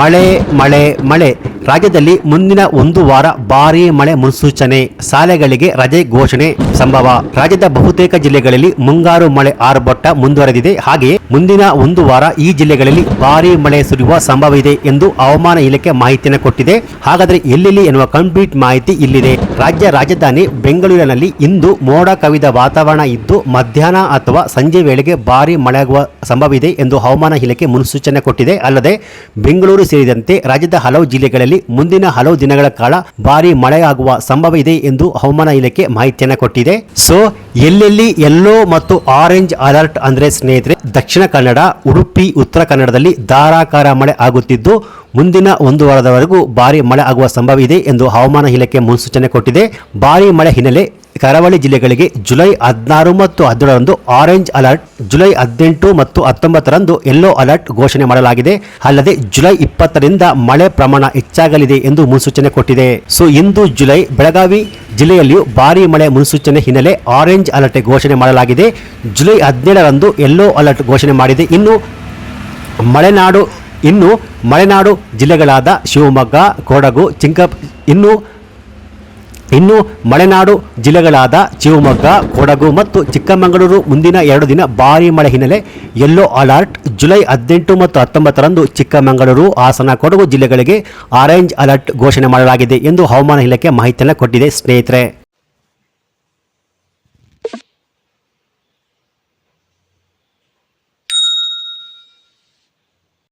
ಮಳೆ ಮಳೆ ಮಳೆ. ರಾಜ್ಯದಲ್ಲಿ ಮುಂದಿನ ಒಂದು ವಾರ ಭಾರೀ ಮಳೆ ಮುನ್ಸೂಚನೆ, ಶಾಲೆಗಳಿಗೆ ರಜೆ ಘೋಷಣೆ ಸಂಭವ. ರಾಜ್ಯದ ಬಹುತೇಕ ಜಿಲ್ಲೆಗಳಲ್ಲಿ ಮುಂಗಾರು ಮಳೆ ಆರ್ಭಟ ಮುಂದುವರೆದಿದೆ. ಹಾಗೆಯೇ ಮುಂದಿನ ಒಂದು ವಾರ ಈ ಜಿಲ್ಲೆಗಳಲ್ಲಿ ಭಾರೀ ಮಳೆ ಸುರಿಯುವ ಸಂಭವ ಇದೆ ಎಂದು ಹವಾಮಾನ ಇಲಾಖೆ ಮಾಹಿತಿಯನ್ನು ಕೊಟ್ಟಿದೆ. ಹಾಗಾದರೆ ಎಲ್ಲೆಲ್ಲಿ ಎನ್ನುವ ಕಂಪ್ಲೀಟ್ ಮಾಹಿತಿ ಇಲ್ಲಿದೆ. ರಾಜ್ಯ ರಾಜಧಾನಿ ಬೆಂಗಳೂರಿನಲ್ಲಿ ಇಂದು ಮೋಡ ಕವಿದ ವಾತಾವರಣ ಇದ್ದು, ಮಧ್ಯಾಹ್ನ ಅಥವಾ ಸಂಜೆ ವೇಳೆಗೆ ಭಾರೀ ಮಳೆಯಾಗುವ ಸಂಭವ ಇದೆ ಎಂದು ಹವಾಮಾನ ಇಲಾಖೆ ಮುನ್ಸೂಚನೆ ಕೊಟ್ಟಿದೆ. ಅಲ್ಲದೆ ಬೆಂಗಳೂರು ಸೇರಿದಂತೆ ರಾಜ್ಯದ ಹಲವು ಜಿಲ್ಲೆಗಳಲ್ಲಿ ಮುಂದಿನ ಹಲವು ದಿನಗಳ ಕಾಲ ಭಾರಿ ಮಳೆಯಾಗುವ ಸಂಭವ ಇದೆ ಎಂದು ಹವಾಮಾನ ಇಲಾಖೆ ಮಾಹಿತಿಯನ್ನು ಕೊಟ್ಟಿದೆ. ಸೊ, ಎಲ್ಲೆಲ್ಲಿ ಎಲ್ಲೋ ಮತ್ತು ಆರೆಂಜ್ ಅಲರ್ಟ್ ಅಂದ್ರೆ ಸ್ನೇಹಿತರೆ, ದಕ್ಷಿಣ ಕನ್ನಡ, ಉಡುಪಿ, ಉತ್ತರ ಕನ್ನಡದಲ್ಲಿ ಧಾರಾಕಾರ ಮಳೆ ಆಗುತ್ತಿದ್ದು, ಮುಂದಿನ ಒಂದು ವಾರದವರೆಗೂ ಭಾರಿ ಮಳೆ ಆಗುವ ಸಂಭವ ಇದೆ ಎಂದು ಹವಾಮಾನ ಇಲಾಖೆ ಮುನ್ಸೂಚನೆ ಕೊಟ್ಟಿದೆ. ಭಾರಿ ಮಳೆ ಹಿನ್ನೆಲೆ ಕರಾವಳಿ ಜಿಲ್ಲೆಗಳಿಗೆ ಜುಲೈ ಹದಿನಾರು ಮತ್ತು ಹದಿನೇಳರಂದು ಆರೆಂಜ್ ಅಲರ್ಟ್, ಜುಲೈ ಹದಿನೆಂಟು ಮತ್ತು ಹತ್ತೊಂಬತ್ತರಂದು ಯೆಲ್ಲೋ ಅಲರ್ಟ್ ಘೋಷಣೆ ಮಾಡಲಾಗಿದೆ. ಅಲ್ಲದೆ ಜುಲೈ ಇಪ್ಪತ್ತರಿಂದ ಮಳೆ ಪ್ರಮಾಣ ಹೆಚ್ಚಾಗಲಿದೆ ಎಂದು ಮುನ್ಸೂಚನೆ ಕೊಟ್ಟಿದೆ. ಸೊ, ಇಂದು ಜುಲೈ ಬೆಳಗಾವಿ ಜಿಲ್ಲೆಯಲ್ಲಿಯೂ ಭಾರೀ ಮಳೆ ಮುನ್ಸೂಚನೆ ಹಿನ್ನೆಲೆ ಆರೆಂಜ್ ಅಲರ್ಟ್ ಘೋಷಣೆ ಮಾಡಲಾಗಿದೆ. ಜುಲೈ ಹದಿನೇಳರಂದು ಯೆಲ್ಲೋ ಅಲರ್ಟ್ ಘೋಷಣೆ ಮಾಡಿದೆ. ಇನ್ನು ಮಲೆನಾಡು ಇನ್ನು ಮಲೆನಾಡು ಜಿಲ್ಲೆಗಳಾದ ಶಿವಮೊಗ್ಗ, ಕೊಡಗು ಚಿಂಕ ಇನ್ನು ಇನ್ನು ಮಲೆನಾಡು ಜಿಲ್ಲೆಗಳಾದ ಶಿವಮೊಗ್ಗ, ಕೊಡಗು ಮತ್ತು ಚಿಕ್ಕಮಗಳೂರು ಮುಂದಿನ ಎರಡು ದಿನ ಭಾರೀ ಮಳೆ ಹಿನ್ನೆಲೆ. ಯೆಲ್ಲೋ ಅಲರ್ಟ್ ಜುಲೈ ಹದಿನೆಂಟು ಮತ್ತು ಹತ್ತೊಂಬತ್ತರಂದು ಚಿಕ್ಕಮಗಳೂರು, ಹಾಸನ, ಕೊಡಗು ಜಿಲ್ಲೆಗಳಿಗೆ ಆರೆಂಜ್ ಅಲರ್ಟ್ ಘೋಷಣೆ ಮಾಡಲಾಗಿದೆ ಎಂದು ಹವಾಮಾನ ಇಲಾಖೆ ಮಾಹಿತಿಯನ್ನು ಕೊಟ್ಟಿದೆ ಸ್ನೇಹಿತರೆ.